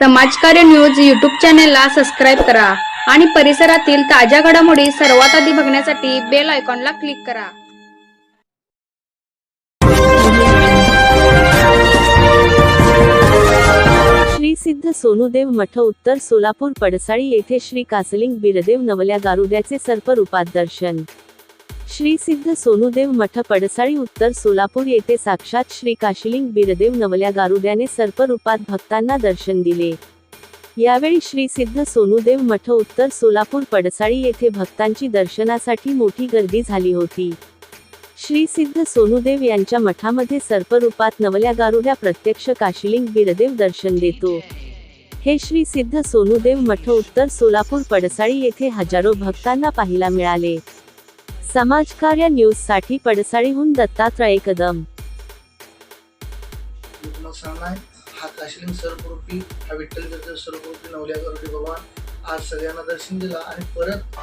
समाजकार्य news YouTube चॅनेलला subscribe करा आणि परिसरातील ताज्या घडामोडी सर्वात आधी बघण्यासाठी बेल आयकॉनला क्लिक करा. श्री सिद्ध सोनुदेव मठ उत्तर सोलापूर पडसाळी येथे श्री कासलिंग बिरदेव नवल्या गारुद्याचे सर्प रूपात दर्शन. श्री सिद्ध सोनुदेव मठ पडसाळी उत्तर सोलापूर येथे साक्षात श्री काशिलिंग बिरदेव नवल्या गारुड्याने सर्परूपात भक्तांना दर्शन दिले. यावेळी श्री सिद्ध सोनुदेव मठ उत्तर सोलापूर पडसाळी येथे भक्तांची दर्शनासाठी मोठी गर्दी झाली होती. श्री सिद्ध सोनुदेव यांच्या मठामध्ये सर्परूपात नवल्या गारुड्या प्रत्यक्ष काशिलिंग बिरदेव दर्शन देतो. हे श्री सिद्ध सोनुदेव मठ उत्तर सोलापूर पडसाळी येथे हजारो भक्तांना पाहायला मिळाले. समाजकार्य न्यूजसाठी पडसाळीहून दत्तात्रय कदम. हा काशिलिंग सर्वरूपी हा विठ्ठल सर्वरूपी नवल्या गरुडी भगवान आज सगळ्यांना दर्शन दिला आणि परत